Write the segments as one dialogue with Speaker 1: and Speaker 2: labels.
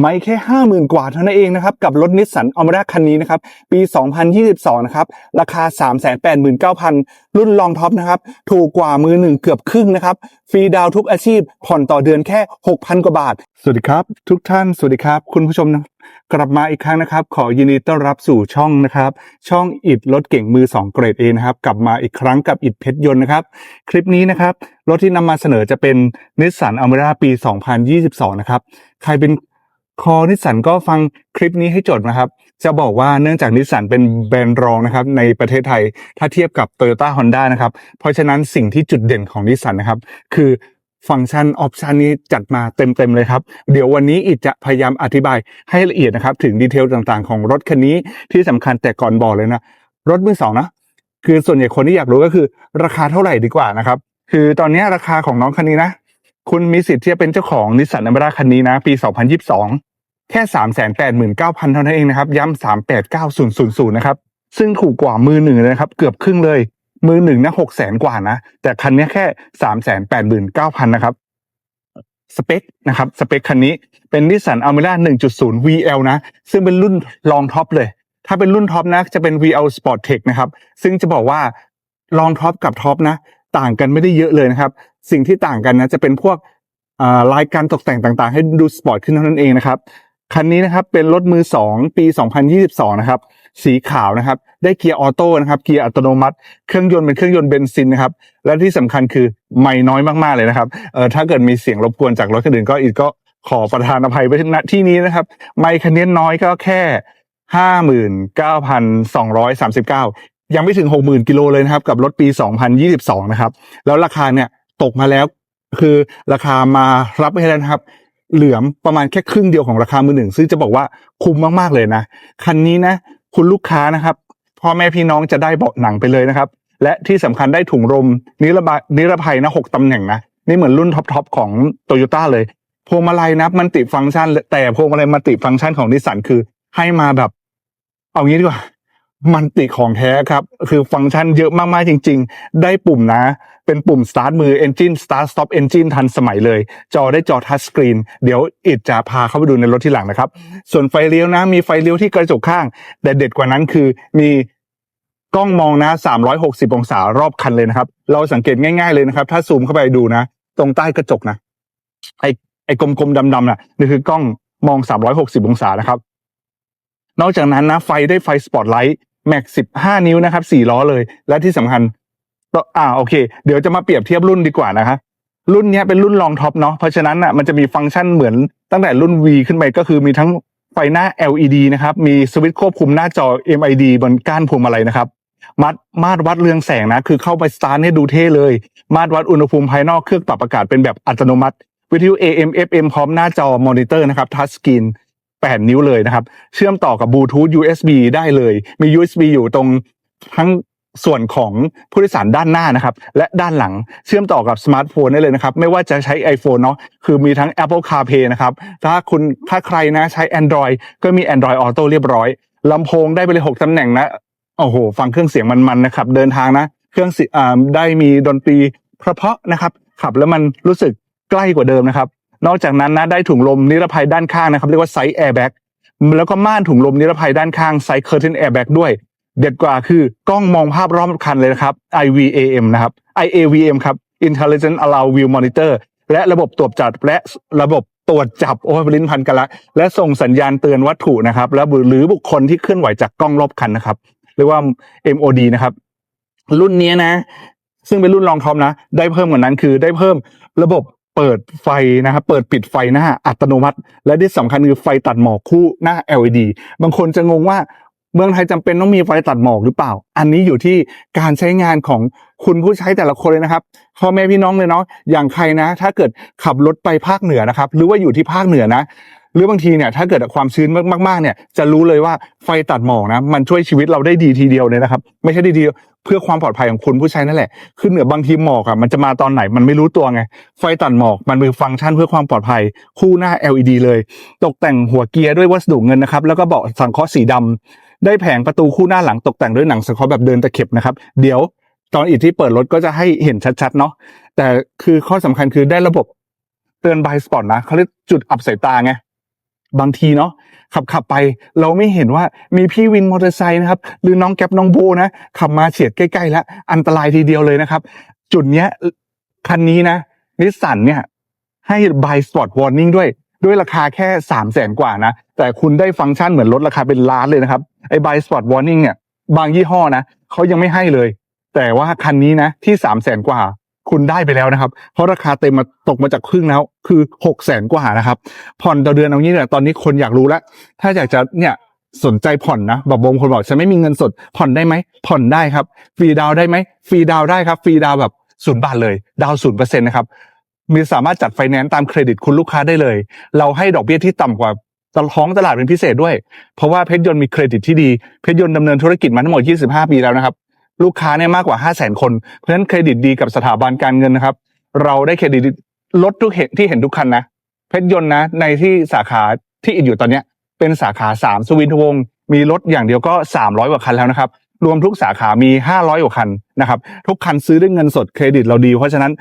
Speaker 1: ไม่แค่ 50,000 กว่าเท่านั้นเองนะครับ กับรถนิสสันอ l ม r a คันนี้นะครับ ปี 2022 นะครับ ราคา 389,000 รุ่นลองท็อปนะครับ ถูกกว่ามือหนึ่งเกือบครึ่งนะครับ ฟรีดาวทุกอาชีพ ผ่อนต่อเดือนแค่ 6,000 กว่าบาท สวัสดีครับ ทุกท่าน สวัสดีครับ คุณผู้ชมนะกลับมาอีกครั้งนะครับ ขอยินดีต้อนรับสู่ช่องนะครับ ช่องอิดรถเก่งมือ 2 เกรดเอนะครับ กลับมาอีกครั้งกับอิดเพชรยนต์นะครับ คลิปนี้นะครับ รถที่นำมาเสนอจะเป็นนิสสันอ l ม r a ปี 2022 นะครับ ใครเป็น คอนิสสันก็ฟังคลิปนี้ให้จดนะครับ จะบอกว่าเนื่องจากนิสสันเป็นแบรนด์รองนะครับในประเทศไทยถ้าเทียบกับ Toyota Honda นะครับ เพราะฉะนั้นสิ่งที่จุดเด่นของนิสสันนะครับ คือฟังก์ชันออปชันนี้จัดมาเต็มๆเลยครับ เดี๋ยววันนี้อิดจะพยายามอธิบายให้ละเอียดนะครับ ถึงดีเทลต่างๆ ของรถคันนี้ที่สำคัญแต่ก่อนบอกเลยนะ รถมือสองนะ คือส่วนใหญ่คนที่อยากรู้ก็คือ ราคาเท่าไหร่ดีกว่านะครับ คือตอนนี้ราคาของน้องคันนี้นะ คุณมีสิทธิ์ที่จะเป็นเจ้าของนิสสันอ m ม r a คันนี้นะ ปี 2022 แค่ 389,000 เท่านั้นเองนะครับ ย้ำ 389,000 นะครับ ซึ่งถูกกว่ามือหนึ่งนะครับ เกือบครึ่งเลย มือหนึ่งนะ6 0 0 0 0กว่านะ แต่คันนี้แค่ 389,000 นะครับ สเปคนะครับ สเปคคันนี้เป็นนิสสันอ l ม r a 1.0 VL นะ ซึ่งเป็นรุ่นรองท็อปเลย ถ้าเป็นรุ่นท็อปนะ จะเป็น VL Sport Tech นะครับ ซึ่งจะบอกว่าลองท็อปกับท็อปนะ ต่างกันไม่ได้เยอะเลยนะครับ สิ่งที่ต่างกันนะจะเป็นพวกลายการตกแต่งต่างๆ ให้ดูสปอร์ตขึ้นเท่านั้นเองนะครับคันนี้นะครับเป็นรถมือ 2 ปี 2022 นะครับ สีขาวนะครับ ได้เกียร์ออโต้นะครับ เกียร์อัตโนมัติ เครื่องยนต์เป็นเครื่องยนต์เบนซินนะครับ และที่สำคัญคือไม่น้อยมากๆเลยนะครับ เออถ้าเกิดมีเสียงรบกวนจากรถคันอื่นก็อีกก็ขอประทานอภัยไว้ณที่นี้นะครับ ไม่คันนี้น้อยก็แค่ 59,239 ยังไม่ถึง 60,000กิโลเลยนะครับ กับรถปี 2022 นะครับ แล้วราคาเนี่ยตกมาแล้ว คือราคามารับไม่ได้นะครับ เหลือประมาณแค่ครึ่งเดียวของราคามือหนึ่ง ซึ่งจะบอกว่าคุ้มมากๆเลยนะ คันนี้นะ คุณลูกค้านะครับพ่อแม่พี่น้องจะได้เบาะหนังไปเลยนะครับ และที่สำคัญได้ถุงลมนิรบายนิรภัยนะหกตำแหน่งนะนี่เหมือนรุ่นท็อปๆของโตโยต้าเลยพวงมาลัยนะมันติฟังก์ชัน แต่พวงมาลัยมันติฟังก์ชันของนิสสันคือให้มาแบบ เอางี้ดีกว่า มันติของแท้ครับ คือฟังก์ชันเยอะมาก ๆ จริง ๆ ได้ปุ่มนะ เป็นปุ่ม start มือ engine start stop engine ทันสมัยเลย จอได้จอทัชสกรีน เดี๋ยวอิดจะพาเข้าไปดูในรถที่หลังนะครับ ส่วนไฟเลี้ยวนะ มีไฟเลี้ยวที่กระจกข้าง แต่เด็ดกว่านั้นคือมีกล้องมองนะ 360 องศารอบคันเลยนะครับ เราสังเกตง่าย ๆ เลยนะครับ ถ้าซูมเข้าไปดูนะ ตรงใต้กระจกนะ ไอ้ไอ้กลมๆดำๆน่ะนี่คือกล้องมอง 360 องศานะครับ นอกจากนั้นนะไฟได้ไฟสปอตไลท์ แม็ก15นิ้วนะครับ4ล้อเลย และที่สำคัญต่ออ่าโอเค เดี๋ยวจะมาเปรียบเทียบรุ่นดีกว่านะครับรุ่นนี้เป็นรุ่นรองท็อปเนาะเพราะฉะนั้นอะมันจะมีฟังก์ชันเหมือนตั้งแต่รุ่น V ขึ้นไปก็คือมีทั้งไฟหน้า LED นะครับ มีสวิตช์ควบคุมหน้าจอ MID บนก้านพวงมาลัยนะครับ มัดมาตรวัดเรืองแสงนะ คือเข้าไปสตาร์ทให้ดูเท่เลย มาตรวัดอุณหภูมิภายนอกเครื่องปรับอากาศเป็นแบบอัตโนมัติ วิทยุ AM FM พร้อมหน้าจอมอนิเตอร์นะครับทัชสกรีน 8 นิ้วเลยนะครับ เชื่อมต่อกับบลูทูธ USB ได้เลย มี USB อยู่ตรงทั้งส่วนของผู้โดยสารด้านหน้านะครับ และด้านหลังเชื่อมต่อกับสมาร์ทโฟนได้เลยนะครับ ไม่ว่าจะใช้ iPhone เนาะคือมีทั้ง Apple CarPlay นะครับ ถ้าคุณถ้าใครนะใช้ Android ก็มี Android Auto เรียบร้อยลำโพงได้ไปเลย6ตำแหน่งนะโอ้โห ฟังเครื่องเสียงมันๆนะครับ เดินทางนะ เครื่องเสียงอ่าได้มีดนตรีเพราะๆนะครับ ขับแล้วมันรู้สึกใกล้กว่าเดิมนะครับ นอกจากนั้นนะได้ถุงลมนิรภัยด้านข้างนะครับ เรียกว่าไซส์แอร์แบ็กแล้วก็ม่านถุงลมนิรภัยด้านข้างไซส์เคอร์เทนแอร์แบ็กด้วย เด็ดกว่าคือกล้องมองภาพรอบคันเลยนะครับ IVAM นะครับ IAVM ครับ Intelligent Allow View Monitor และระบบตรวจจับและระบบตรวจจับโอ้ยลิ้นพันกันละ และส่งสัญญาณเตือนวัตถุนะครับ และหรือบุคคลที่เคลื่อนไหวจากกล้องรอบคันนะครับเรียกว่า MOD นะครับ รุ่นนี้นะ ซึ่งเป็นรุ่นรองท็อปนะ ได้เพิ่มกว่านั้นคือได้เพิ่มระบบ เปิดไฟนะครับเปิดปิดไฟหน้าอัตโนมัติ และที่สำคัญคือไฟตัดหมอกคู่หน้า LED บางคนจะงงว่าเมืองไทยจำเป็นต้องมีไฟตัดหมอกหรือเปล่า อันนี้อยู่ที่การใช้งานของคุณผู้ใช้แต่ละคนเลยนะครับพ่อแม่พี่น้องเลยเนาะอย่างใครนะ ถ้าเกิดขับรถไปภาคเหนือนะครับ หรือว่าอยู่ที่ภาคเหนือนะ หรือบางทีเนี่ยถ้าเกิดความชื้นมากๆเนี่ยจะรู้เลยว่าไฟตัดหมอกนะมันช่วยชีวิตเราได้ดีทีเดียวเลยนะครับ ไม่ใช่ดีทีเดียว เพื่อความปลอดภัยของคุณผู้ใช้นั่นแหละคือเหนือบางทีหมอกอะมันจะมาตอนไหนมันไม่รู้ตัวไง ไฟตัดหมอกมันเป็นฟังก์ชันเพื่อความปลอดภัย คู่หน้า LED เลย ตกแต่งหัวเกียร์ด้วยวัสดุเงินนะครับแล้วก็เบาะสังเคราะห์สีดำได้แผงประตูคู่หน้าหลังตกแต่งด้วยหนังสังเคราะห์แบบเดินตะเข็บนะครับเดี๋ยวตอนอีกที่เปิดรถก็จะให้เห็นชัดๆเนาะแต่คือข้อสำคัญคือได้ระบบเตือนบายสปอตนะเขาเรียกจุดอับสายตาไงบางทีเนาะ ขับขับไป เราไม่เห็นว่ามีพี่วินมอเตอร์ไซค์นะครับ หรือน้องแก๊ปน้องโบนะ ขับมาเฉียดใกล้ๆแล้วอันตรายทีเดียวเลยนะครับ จุดเนี้ยคันนี้นะนิสสันเนี่ยให้ buy spot warning ด้วยด้วยราคาแค่สามแสนกว่านะ แต่คุณได้ฟังก์ชันเหมือนลดราคาเป็นล้านเลยนะครับไอ้ buy spot warning เนี่ยบางยี่ห้อนะเขายังไม่ให้เลย แต่ว่าคันนี้นะที่สามแสนกว่า คุณได้ไปแล้วนะครับ เพราะราคาเต็มมาตกมาจากครึ่งแล้ว คือหกแสนกว่านะครับ ผ่อนต่อเดือนเอางี้เนี่ยตอนนี้คนอยากรู้แล้ว ถ้าอยากจะเนี่ยสนใจผ่อนนะบอกบางคนบอกฉันไม่มีเงินสด ผ่อนได้ไหม ผ่อนได้ครับ ฟรีดาวได้ไหม ฟรีดาวได้ครับ ฟรีดาวแบบศูนย์บาทเลย ดาวศูนย์เปอร์เซ็นต์นะครับมีสามารถจัดไฟแนนซ์ตามเครดิตคุณลูกค้าได้เลย เราให้ดอกเบี้ยที่ต่ำกว่าตลท้องตลาดเป็นพิเศษด้วย เพราะว่าเพชรยนต์มีเครดิตที่ดี เพชรยนต์ดำเนินธุรกิจมาทั้งหมด 25 ปีแล้วนะครับ ลูกค้าเนี่ยมากกว่า 5 0 0 0 0 0 คน เพราะฉะนั้นเครดิตดีกับสถาบันการเงินนะครับ เราได้เครดิตลดทุกเห็นที่เห็นทุกคันนะ เพชรยนต์นะ ในที่สาขาที่อิดอยู่ตอนเนี้ย เป็นสาขา 3สวินทวงศ์มีรถอย่างเดียวก็ 300 กว่าคันแล้วนะครับ รวมทุกสาขามี 500 กว่าคันนะครับ ทุกคันซื้อด้วยเงินสดเครดิตเราดี เพราะฉะนั้น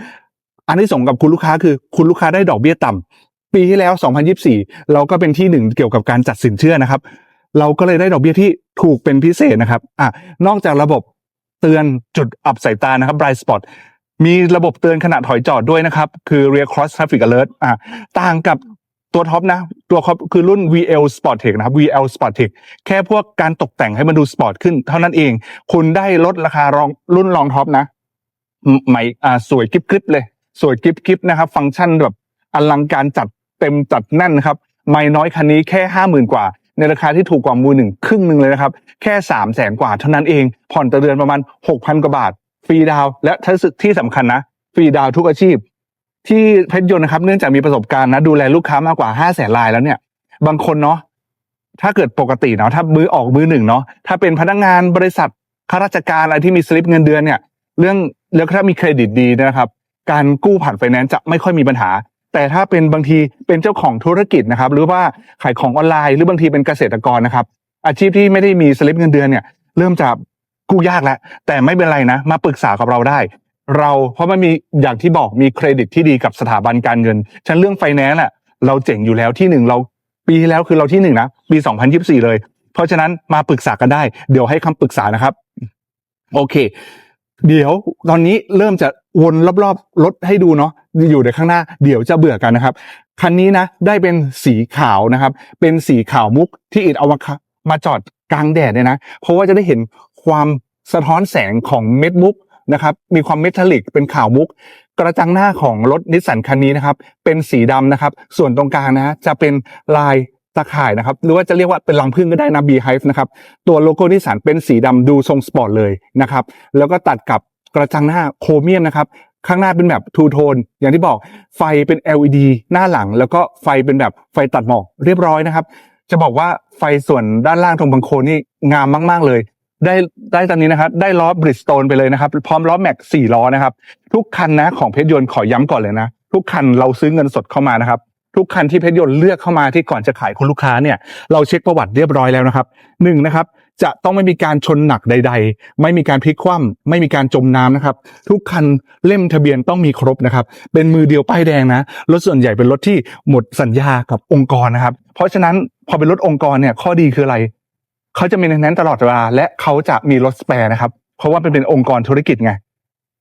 Speaker 1: อันที่ส่งกับคุณลูกค้าคือคุณลูกค้าได้ดอกเบี้ยต่ำปีที่แล้ว 2024 เราก็เป็นที่หนึ่งเกี่ยวกับการจัดสินเชื่อนะครับ เราก็เลยได้ดอกเบี้ยที่ถูกเป็นพิเศษนะครับอะนอกจากระบบ เตือนจุดอับสายตานะครับ Bright Spot มีระบบเตือนขณะถอยจอดด้วยนะครับ คือ Rear Cross Traffic Alert อะต่างกับตัวท็อปนะ ตัวท็อปคือรุ่น VL Sportec นะครับ VL Sportec แค่พวกการตกแต่งให้มันดูสปอร์ตขึ้นเท่านั้นเอง คุณได้ลดราคารองรุ่นรองท็อปนะใหม่อ่าสวยกริบกริบเลย สวยกริบกริบนะครับ ฟังก์ชันแบบอลังการจัดเต็มจัดแน่นครับ ไม่น้อยคันนี้แค่ห้าหมื่นกว่า ในราคาที่ถูกกว่ามือหนึ่งครึ่งหนึ่งเลยนะครับ แค่สามแสนกว่าเท่านั้นเอง ผ่อนต่อเดือนประมาณหกพันกว่าบาท ฟรีดาวและถ้าที่สำคัญนะ ฟรีดาวทุกอาชีพ ที่เพชรยนต์นะครับ เนื่องจากมีประสบการณ์นะ ดูแลลูกค้ามากกว่าห้าแสนรายแล้วเนี่ย บางคนเนาะถ้าเกิดปกติเนาะถ้ามือออกมือหนึ่งเนาะถ้าเป็นพนักงานบริษัทข้าราชการอะไรที่มีสลิปเงินเดือนเนี่ย เรื่องแล้วถ้ามีเครดิตดีนะครับ การกู้ผ่านไฟแนนซ์จะไม่ค่อยมีปัญหา แต่ถ้าเป็นบางทีเป็นเจ้าของธุรกิจนะครับ หรือว่าขายของออนไลน์ หรือบางทีเป็นเกษตรกรนะครับ อาชีพที่ไม่ได้มีสลิปเงินเดือนเนี่ย เริ่มจะกู้ยากแล้วแต่ไม่เป็นไรนะ มาปรึกษากับเราได้ เราเพราะมันมีอย่างที่บอกมีเครดิตที่ดีกับสถาบันการเงินฉันเรื่องไฟแนนซ์แหละเราเจ๋งอยู่แล้วที่หนึ่งเราปีที่แล้วคือเราที่หนึ่งนะปี 2024 เลย เพราะฉะนั้นมาปรึกษากันได้ เดี๋ยวให้คำปรึกษานะครับ โอเค เดี๋ยวตอนนี้เริ่มจะวนรอบๆรถให้ดูเนาะ อยู่ในข้างหน้าเดี๋ยวจะเบื่อกันนะครับ คันนี้นะได้เป็นสีขาวนะครับ เป็นสีขาวมุกที่อิดเอามามาจอดกลางแดดเนี่ยนะ เพราะว่าจะได้เห็นความสะท้อนแสงของเม็ดมุกนะครับ มีความเมทัลลิกเป็นขาวมุก กระจังหน้าของรถนิสสันคันนี้นะครับ เป็นสีดำนะครับ ส่วนตรงกลางนะจะเป็นลายตะข่ายนะครับ หรือว่าจะเรียกว่าเป็นรังผึ้งก็ได้นะ Beehive นะครับ ตัวโลโก้นิสสันเป็นสีดำดูทรงสปอร์ตเลยนะครับ แล้วก็ตัดกับกระจังหน้าโครเมียมนะครับ ข้างหน้าเป็นแบบทูโทนอย่างที่บอกไฟเป็น LED หน้าหลัง แล้วก็ไฟเป็นแบบไฟตัดหมอกเรียบร้อยนะครับ จะบอกว่าไฟส่วนด้านล่างตรงบังโคลนี่งามมาก ๆ เลย ได้ได้ตอนนี้นะครับ ได้ล้อบริสโตนไปเลยนะครับ พร้อมล้อแม็กสี่ล้อนะครับ ทุกคันนะของเพชรยนต์ขอย้ำก่อนเลยนะ ทุกคันเราซื้อเงินสดเข้ามานะครับทุกคันที่เพชรยนต์เลือกเข้ามาที่ก่อนจะขายคุณลูกค้าเนี่ยเราเช็คประวัติเรียบร้อยแล้วนะครับหนึ่งนะครับ จะต้องไม่มีการชนหนักใด ๆ ไม่มีการพลิกคว่ำไม่มีการจมน้ำนะครับ ทุกคันเล่มทะเบียนต้องมีครบนะครับ เป็นมือเดียวป้ายแดงนะรถส่วนใหญ่เป็นรถที่หมดสัญญากับองค์กรนะครับ เพราะฉะนั้นพอเป็นรถองค์กรเนี่ยข้อดีคืออะไรเขาจะมีในนั้นตลอดเวลาและเขาจะมีรถสแปร์นะครับ เพราะว่าเป็นเป็นองค์กรธุรกิจไง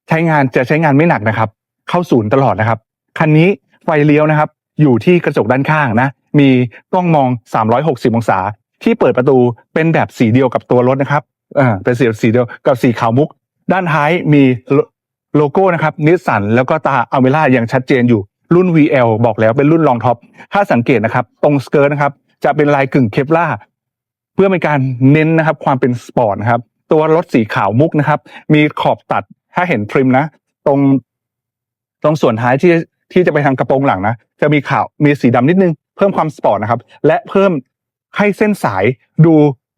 Speaker 1: ใช้งานจะใช้งานไม่หนักนะครับ เข้าศูนย์ตลอดนะครับคันนี้ไฟเลี้ยวนะครับ อยู่ที่กระจกด้านข้างนะ มีกล้องมอง 360 องศา ที่เปิดประตูเป็นแบบสีเดียวกับตัวรถนะครับอ่าเป็นสีสีเดียวกับสีขาวมุก ด้านท้ายมีโลโก้นะครับนิสสันแล้วก็ตาอเมล่าอย่างชัดเจนอยู่รุ่น VL บอกแล้วเป็นรุ่นรองท็อป ถ้าสังเกตนะครับ ตรงสเกิร์ตนะครับ จะเป็นลายกึ่งเคปล่าเพื่อเป็นการเน้นนะครับ ความเป็นสปอร์ตครับ ตัวรถสีขาวมุกนะครับ มีขอบตัดถ้าเห็นทริมนะ ตรง ตรงส่วนท้ายที่ที่จะไปทางกระโปรงหลังนะ จะมีขาวมีสีดำนิดนึง เพิ่มความสปอร์ตนะครับ และเพิ่ม ให้เส้นสายดู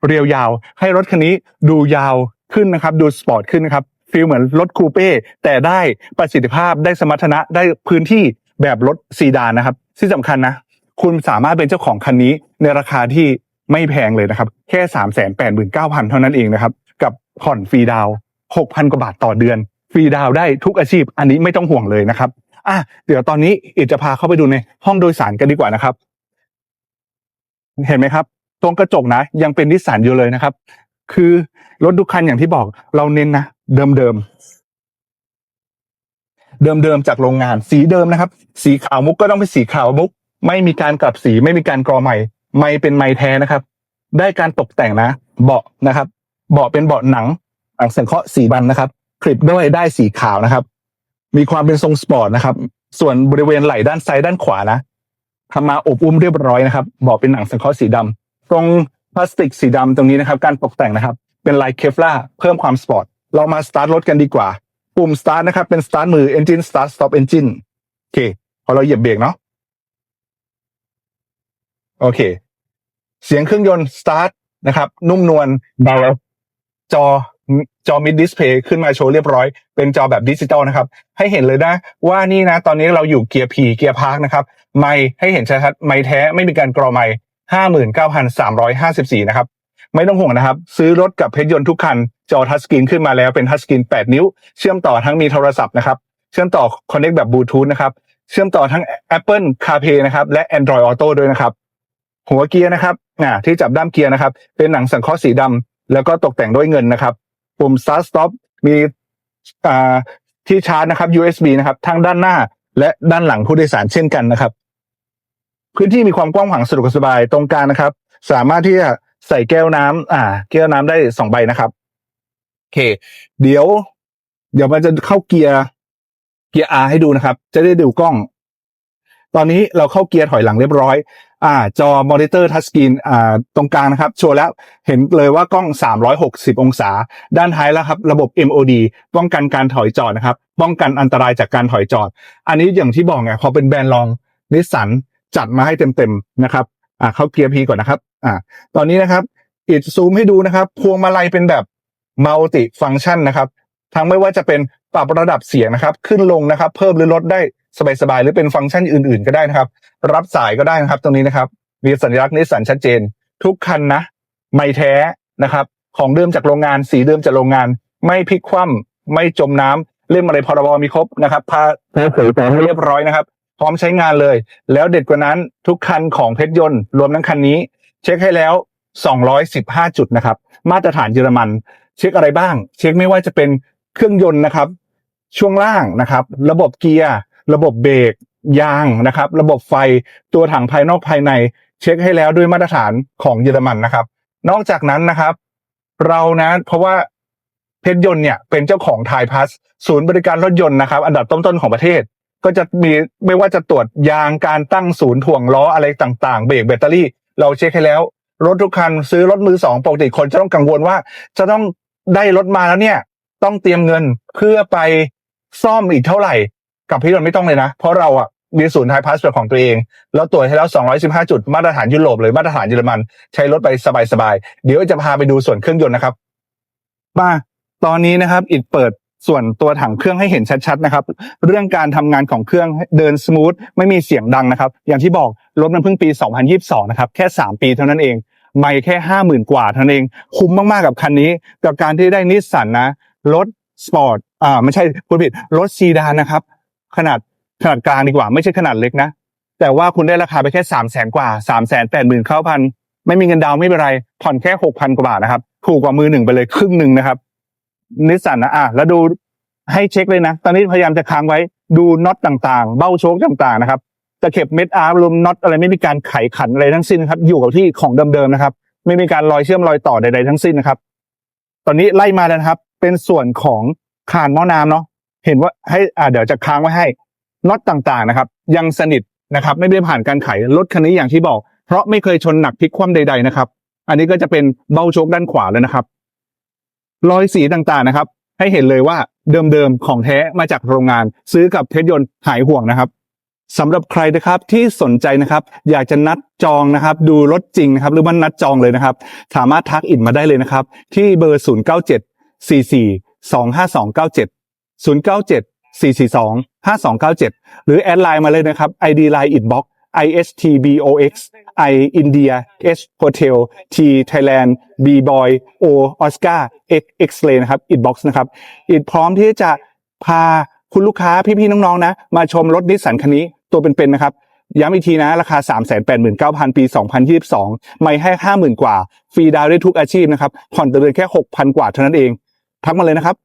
Speaker 1: เรียวยาว ให้รถคันนี้ดูยาวขึ้นนะครับ ดูสปอร์ตขึ้นนะครับฟีลเหมือนรถคูเป้แต่ได้ประสิทธิภาพได้สมรรถนะได้พื้นที่แบบรถซีดานนะครับที่สำคัญนะ คุณสามารถเป็นเจ้าของคันนี้ในราคาที่ไม่แพงเลยนะครับ แค่สามแสนแปดหมื่นเก้าพันเท่านั้นเองนะครับ กับผ่อนฟรีดาวหกพันกว่าบาทต่อเดือน ฟรีดาวได้ทุกอาชีพ อันนี้ไม่ต้องห่วงเลยนะครับอะเดี๋ยวตอนนี้อิดจะพาเข้าไปดูในห้องโดยสารกันดีกว่านะครับ เห็นไหมครับ ตรงกระจกนะ ยังเป็นนิสสันอยู่เลยนะครับ คือรถทุกคันอย่างที่บอกเราเน้นนะ เดิมเดิมเดิมเดิมจากโรงงาน สีเดิมนะครับ สีขาวมุกก็ต้องเป็นสีขาวมุก ไม่มีการกลับสีไม่มีการกรอใหม่ ไม่เป็นไม้แท้นะครับ ได้การตกแต่งนะ เบาะนะครับ เบาะเป็นเบาะหนังหนังสังเคราะห์สีบันนะครับ คลิปด้วยได้สีขาวนะครับ มีความเป็นทรงสปอร์ตนะครับ ส่วนบริเวณไหล่ด้านซ้ายด้านขวานะ ทำมาอบอุ้มเรียบร้อยนะครับเบาะเป็นหนังสังเคราะห์สีดำตรงพลาสติกสีดำตรงนี้นะครับ การตกแต่งนะครับ เป็นลายเคฟล่าเพิ่มความสปอร์ตเรามาสตาร์ทรถกันดีกว่า ปุ่มสตาร์ทนะครับเป็นสตาร์ทมือ engine start stop engine โอเค พอเราเหยียบเบรกเนาะโอเค เสียงเครื่องยนต์สตาร์ทนะครับ นุ่มนวลเบาจอ จอมิดดิสเพย์ขึ้นมาโชว์เรียบร้อย เป็นจอแบบดิจิตอลนะครับ ให้เห็นเลยนะว่านี่นะ ตอนนี้เราอยู่เกียร์ P เกียร์พาร์คนะครับ ไม่ให้เห็นชัดๆไม่แท้ไม่มีการกรอไม่ห้าหมื่นเก้าพันสามร้อยห้าสิบสี่นะครับ ไม่ต้องห่วงนะครับ ซื้อรถกับเพชรยนต์ทุกคัน จอทัชสกรีนขึ้นมาแล้วเป็นทัชสกรีน8นิ้ว เชื่อมต่อทั้งมีโทรศัพท์นะครับ เชื่อมต่อ Connect แบบบลูทูธนะครับ เชื่อมต่อทั้ง Apple CarPlay นะครับและ Android Auto ด้วยนะครับ หัวเกียร์นะครับอ่าที่จับด้ามเกียร์นะครับ เป็นหนังสังเคราะห์สีดำแล้วก็ตกแต่งด้วยเงินนะครับ ปุ่ม Start Stop มีที่ชาร์จนะครับ USB นะครับทั้งด้านหน้าและด้านหลังผู้โดยสารเช่นกันนะครับ พื้นที่มีความกว้างขวางสะดวกสบายตรงกลางนะครับ สามารถที่จะใส่แก้วน้ำอ่า แก้วน้ำได้สองใบนะครับโอเค เดี๋ยว เดี๋ยวมันจะเข้าเกียร์เกียร์ R ให้ดูนะครับ จะได้ดูกล้อง ตอนนี้เราเข้าเกียร์ถอยหลังเรียบร้อย อ่าจอมอนิเตอร์ทัชสกรีนอ่าตรงกลางนะครับโชว์แล้วเห็นเลยว่ากล้อง 360 องศา ด้านท้ายแล้วครับ ระบบ MOD ป้องกันการถอยจอดนะครับ ป้องกันอันตรายจากการถอยจอด อันนี้อย่างที่บอกไงพอเป็นแบรนด์รองนิสสันจัดมาให้เต็มๆนะครับอ่าเข้าเกียร์ P ก่อนนะครับอ่าตอนนี้นะครับอิดซูมให้ดูนะครับพวงมาลัยเป็นแบบมัลติฟัง c t ชันนะครับ ทั้งไม่ว่าจะเป็นปรับระดับเสียงนะครับ ขึ้นลงนะครับ เพิ่มหรือลดได้สบายๆ หรือเป็นฟังก์ชันอื่นๆ ก็ได้นะครับ รับสายก็ได้นะครับ ตรงนี้นะครับ มีสัญลักษณ์นิสสันชัดเจน ทุกคันนะ ไม่แท้นะครับ ของเดิมจากโรงงาน สีเดิมจากโรงงาน ไม่พลิกคว่ำไม่จมน้ำเล่มอะไรพรบมีครบนะครับพาพาเผยแพร่ให้เรียบร้อยนะครับ พร้อมใช้งานเลย แล้วเด็ดกว่านั้นทุกคันของเพชรยนต์รวมทั้งคันนี้ เช็คให้แล้ว 215 จุดนะครับ มาตรฐานเยอรมัน เช็คอะไรบ้าง เช็คไม่ว่าจะเป็นเครื่องยนต์นะครับ ช่วงล่างนะครับ ระบบเกียร์ ระบบเบรกยางนะครับ ระบบไฟตัวถังภายนอกภายใน เช็คให้แล้วด้วยมาตรฐานของเยอรมันนะครับ นอกจากนั้นนะครับ เรานะเพราะว่าเพชรยนต์เนี่ยเป็นเจ้าของไทยพัสศูนย์บริการรถยนต์นะครับ อันดับต้นๆของประเทศ ก็จะมีไม่ว่าจะตรวจยางการตั้งศูนย์ถ่วงล้ออะไรต่างๆ เบรกแบตเตอรี่ เราเช็คให้แล้วรถทุกคันซื้อรถมือสองปกติคนจะต้องกังวลว่า จะต้องได้รถมาแล้วเนี่ย ต้องเตรียมเงินเพื่อไปซ่อมอีกเท่าไหร่ กับพี่ยนไม่ต้องเลยนะ เพราะเราอะมีศูนย์ไทยพาสเป็นของตัวเอง แล้วตรวจให้แล้ว 215 จุด มาตรฐานยุโรปเลยมาตรฐานเยอรมัน ใช้รถไปสบายๆ เดี๋ยวจะพาไปดูส่วนเครื่องยนต์นะครับ มาตอนนี้นะครับอิดเปิดส่วนตัวถังเครื่องให้เห็นชัดๆนะครับ เรื่องการทำงานของเครื่องเดินสมูทไม่มีเสียงดังนะครับ อย่างที่บอกรถมันเพิ่งปี 2022 นะครับ แค่ 3 ปีเท่านั้นเอง ไม่แค่ 50,000 กว่าเท่านั้นเอง คุ้มมากๆกับคันนี้ กับการที่ได้นิสสันนะ รถสปอร์ต อ่า ไม่ใช่พูดผิด รถซีดานนะครับ ขนาดขนาดกลางดีกว่า ไม่ใช่ขนาดเล็กนะ แต่ว่าคุณได้ราคาไปแค่3 0 0แสนกว่า3 8 0 0 0 0เข้าพันไม่มีเงินดาวไม่เป็นไร ผ่อนแค่6,000กว่าบาทนะครับ ถูกกว่ามือหนึ่งไปเลยครึ่งหนึ่งนะครับนิสสันนะอะแล้วดูให้เช็คเลยนะ ตอนนี้พยายามจะค้างไว้ดูน็อตต่างๆ เบ้าโชคต่างๆนะครับตะเข็บเม็ดอาร์รวมน็อตอะไรไม่มีการไขขันอะไรทั้งสิ้นครับ อยู่กับที่ของเดิมๆนะครับ ไม่มีการรอยเชื่อมรอยต่อใดๆทั้งสิ้นนะครับ ตอนนี้ไล่มาแล้วครับ เป็นส่วนของคานหม้อน้ำเนาะ เห็นว่าให้อ่าเดี๋ยวจะค้างไว้ให้น็อตต่างๆนะครับ ยังสนิทนะครับ ไม่ได้ผ่านการไขรถคันนี้อย่างที่บอก เพราะไม่เคยชนหนักพลิกคว่ำใด ๆนะครับ อันนี้ก็จะเป็นเบ้าโชคด้านขวาแล้วนะครับ รอยสีต่างๆนะครับ ให้เห็นเลยว่าเดิมๆของแท้มาจากโรงงาน ซื้อกับเพชรยนต์หายห่วงนะครับสำหรับใครนะครับที่สนใจนะครับ อยากจะนัดจองนะครับ ดูรถจริงนะครับ หรือว่านัดจองเลยนะครับ สามารถทักอินมาได้เลยนะครับ ที่เบอร์ 0 9 7 4 4 2 5 2 9 7 0 9 7 4 4 2 5 2 9 7 หรือแอดไลน์มาเลยนะครับ ID Line Inbox ISTBOX I India H Hotel T Thailand B Boy O Oscar X X Ray นะครับ Inbox นะครับอิดพร้อมที่จะพาคุณลูกค้าพี่ๆน้องๆนะ มาชมรถนิสสันคันนี้ตัวเป็นๆนะครับ ย้ำอีกทีนะ ราคา 3 8 9 0 0 0 ปี 2022 ไม่ให้ 50,000 กว่า ฟรีดาวได้ทุกอาชีพนะครับ ผ่อนเดือนแค่ 6,000 กว่าเท่านั้นเอง ทักมาเลยนะครับ